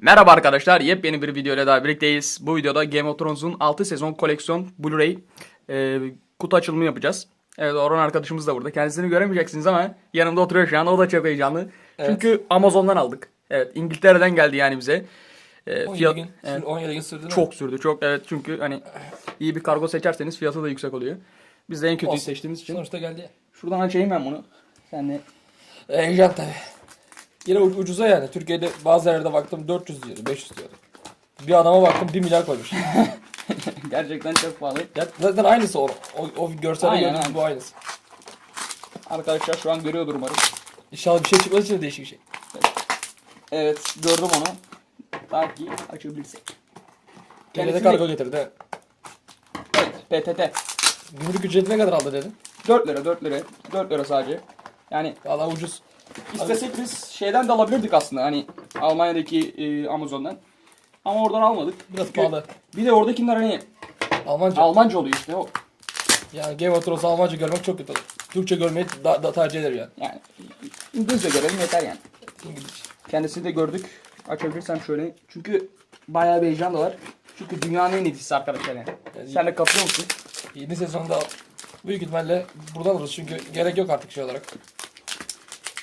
Merhaba arkadaşlar, yepyeni bir video ile daha birlikteyiz. Bu videoda Game of Thrones'un 6 sezon koleksiyon Blu-ray e, kutu açılımı yapacağız. Evet Orhan arkadaşımız da burada. Kendisini göremeyeceksiniz ama yanımda oturuyor şu an. O da çok heyecanlı. Çünkü Amazon'dan aldık. Evet İngiltere'den geldi yani bize. E, 17 fiyat- gün, evet, şimdi 17 gün sürdü çok sürdü çok evet çünkü hani iyi bir kargo seçerseniz fiyatı da yüksek oluyor. Biz de en kötüyü Olsun. seçtiğimiz için. Sonuçta geldi. Şuradan açayım ben bunu. Sen de Heyecan tabi. Yine u- ucuza yani. Türkiye'de bazı yerlerde baktım 400 diyordu, 500 diyordu. Bir adama baktım 1 milyar koymuş. gerçekten çok pahalı. Ya zaten aynısı o. O, o görselde Aynen, gördüğünüz bu aynısı. Arkadaşlar şu an görüyordur umarım. İnşallah bir şey çıkmaz için de değişik bir şey. Evet gördüm onu. Belki açabilirsek. Kendisi kargo getirdi. Evet PTT. Gümrük ücreti ne kadar aldı dedin? 4 lira 4 lira. 4 lira sadece. Yani Valla ucuz. İstesek biz şeyden de alabilirdik aslında. Hani Almanya'daki e, Amazon'dan. Ama oradan almadık. Biraz Çünkü pahalı. Bir de oradakiler hani Almanca. Almanca oluyor işte o. yani Game of Thrones Almanca görmek çok kötü olur. Türkçe görmeyi da, da tercih ederim yani. Yani İngilizce görelim yeter yani. Kendisini de gördük. Açabilirsem şöyle. Çünkü bayağı bir heyecan da var. Çünkü dünyanın en iyisi arkadaşlar yani. Yani- Sen de katılıyor musun? Yeni sezonda büyük ihtimalle buradan alırız çünkü gerek yok artık şey olarak.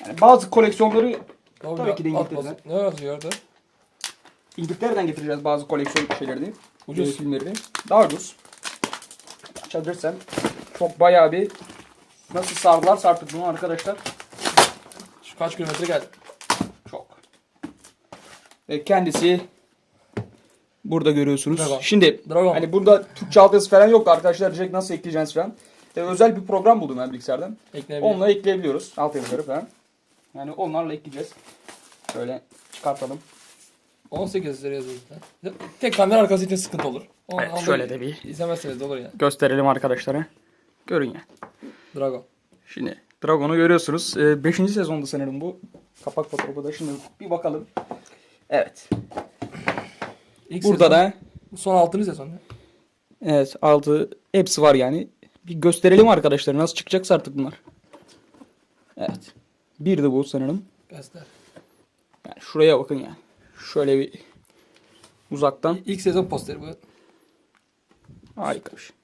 Yani bazı koleksiyonları Tabii, Tabii ki de at İngiltere'den. Ne yazıyor orada? İngiltere'den getireceğiz bazı koleksiyon şeylerini. Ucuz. e, filmlerini. Daha ucuz. Açabilirsem çok bayağı bir nasıl sardılar sardık bunu arkadaşlar. Şu kaç kilometre geldi. Çok. Ve kendisi burada görüyorsunuz. Dragon. Şimdi Dragon. hani burada Türkçe altyazı falan yok arkadaşlar. Direkt nasıl ekleyeceğiz falan. E, özel bir program buldum ben bilgisayardan. Ekleyebilirim. Onunla ekleyebiliyoruz altyazıları falan. Yani onlarla ekleyeceğiz. Şöyle çıkartalım. 18 lira yazıyor zaten. Tek kamera arkası için sıkıntı olur. Evet, onu şöyle de bir- İzlemezseniz de olur yani. Gösterelim arkadaşlara. Görün ya. Dragon. Şimdi Dragon'u görüyorsunuz. 5. sezonda sanırım bu. Kapak fotoğrafı da şimdi bir bakalım. Evet. İlk Burada sezon- da Son 6. sezon. ya. evet altı hepsi var yani. Bir gösterelim arkadaşlar nasıl çıkacaksa artık bunlar. Evet. Bir de bu sanırım. Göster. Yani şuraya bakın yani. Şöyle bir uzaktan. İlk sezon posteri bu. Harika bir şey.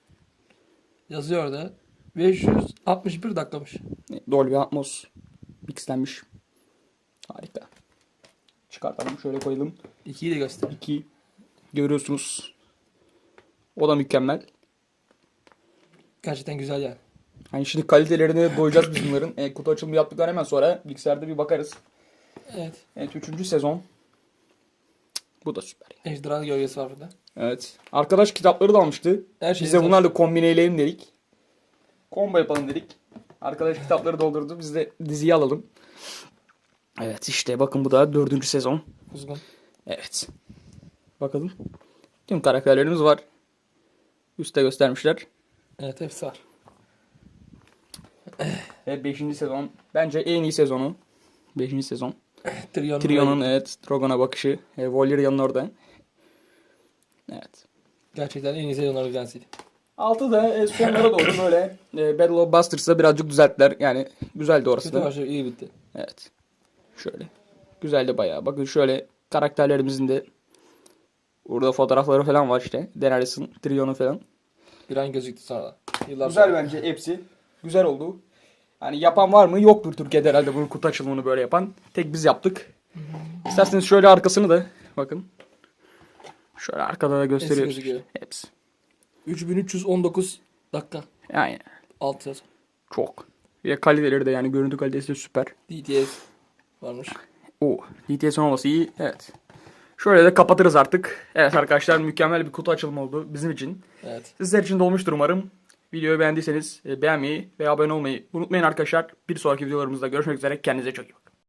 Yazıyor orada. 561 dakikamış. Dolby Atmos mixlenmiş. Harika. Çıkartalım şöyle koyalım. 2'yi de göster. 2 görüyorsunuz. O da mükemmel. Gerçekten güzel yani. Hani şimdi kalitelerine doyacağız biz bunların. E, kutu açılımı yaptıktan hemen sonra bilgisayarda bir bakarız. Evet. Evet 3. sezon. Bu da süper. Ejderhanın gölgesi var burada. Evet. Arkadaş kitapları da almıştı. Her şey Biz de bunlarla kombineleyelim dedik. Combo yapalım dedik. Arkadaş kitapları doldurdu. Biz de diziyi alalım. Evet işte bakın bu da 4. sezon. Kuzgun. Evet. Bakalım. Tüm karakterlerimiz var. Üste göstermişler. Evet hepsi var. Ve 5. sezon. Bence en iyi sezonu. 5. sezon. Trion'un Trion'un evet Drogon'a bakışı. E, Valyria'nın orada. Evet. Gerçekten en iyi sezonlardan bir tanesiydi. Altı da e, sonlara doğru böyle e, Battle of Bastards'da birazcık düzelttiler. Yani güzeldi orası Kötü da. başladı iyi bitti. Evet. Şöyle. Güzeldi bayağı. Bakın şöyle karakterlerimizin de burada fotoğrafları falan var işte. Daenerys'in, Tyrion'un falan. Bir an gözüktü sonra. Yıllar Güzel sonra. bence hepsi. Güzel oldu. Yani yapan var mı? Yoktur Türkiye'de herhalde bunu kutu açılımını böyle yapan. Tek biz yaptık. İsterseniz şöyle arkasını da bakın. Şöyle arkada da gösteriyoruz. gözüküyor. Hepsi. 3319 dakika. Yani 6 sezon. çok. Ve kaliteleri de yani görüntü kalitesi de süper. DTS varmış. Oo, DTS olması iyi. Evet. Şöyle de kapatırız artık. Evet arkadaşlar mükemmel bir kutu açılımı oldu bizim için. Evet. Sizler için de olmuştur umarım. Videoyu beğendiyseniz e, beğenmeyi ve abone olmayı unutmayın arkadaşlar. Bir sonraki videolarımızda görüşmek üzere. Kendinize çok iyi bakın.